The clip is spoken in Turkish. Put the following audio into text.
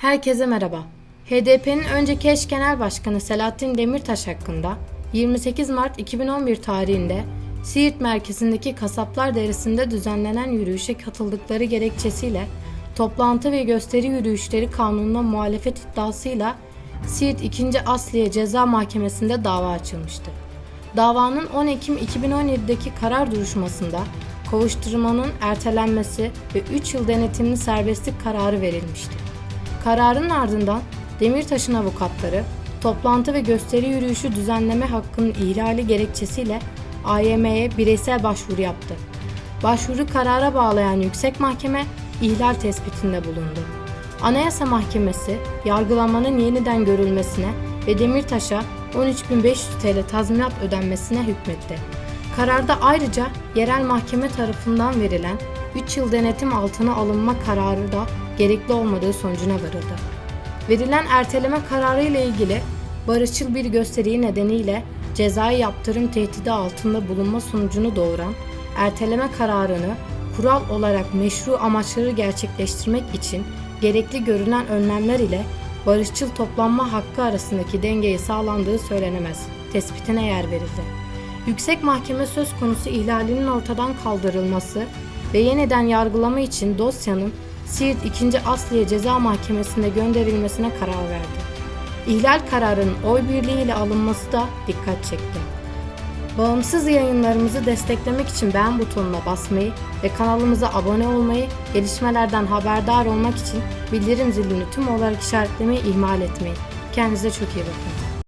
Herkese merhaba. HDP'nin önceki eş genel başkanı Selahattin Demirtaş hakkında 28 Mart 2011 tarihinde Siirt merkezindeki Kasaplar Deresi'nde düzenlenen yürüyüşe katıldıkları gerekçesiyle toplantı ve gösteri yürüyüşleri kanununa muhalefet iddiasıyla Siirt 2. Asliye Ceza Mahkemesi'nde dava açılmıştı. Davanın 10 Ekim 2017'deki karar duruşmasında kovuşturmanın ertelenmesi ve 3 yıl denetimli serbestlik kararı verilmişti. Kararın ardından Demirtaş'ın avukatları toplantı ve gösteri yürüyüşü düzenleme hakkının ihlali gerekçesiyle AYM'ye bireysel başvuru yaptı. Başvuru karara bağlayan yüksek mahkeme ihlal tespitinde bulundu. Anayasa Mahkemesi yargılamanın yeniden görülmesine ve Demirtaş'a 13.500 TL tazminat ödenmesine hükmetti. Kararda ayrıca yerel mahkeme tarafından verilen 3 yıl denetim altına alınma kararı da gerekli olmadığı sonucuna varıldı. Verilen erteleme kararı ile ilgili barışçıl bir gösteriyi nedeniyle cezai yaptırım tehdidi altında bulunma sonucunu doğuran erteleme kararını kural olarak meşru amaçları gerçekleştirmek için gerekli görülen önlemler ile barışçıl toplanma hakkı arasındaki dengeyi sağlandığı söylenemez. Tespitine yer verildi. Yüksek Mahkeme söz konusu ihlalinin ortadan kaldırılması ve yeniden yargılama için dosyanın Siirt 2. Asliye Ceza Mahkemesi'ne gönderilmesine karar verdi. İhlal kararının oy birliğiyle alınması da dikkat çekti. Bağımsız yayınlarımızı desteklemek için beğen butonuna basmayı ve kanalımıza abone olmayı, gelişmelerden haberdar olmak için bildirim zilini tüm olarak işaretlemeyi ihmal etmeyin. Kendinize çok iyi bakın.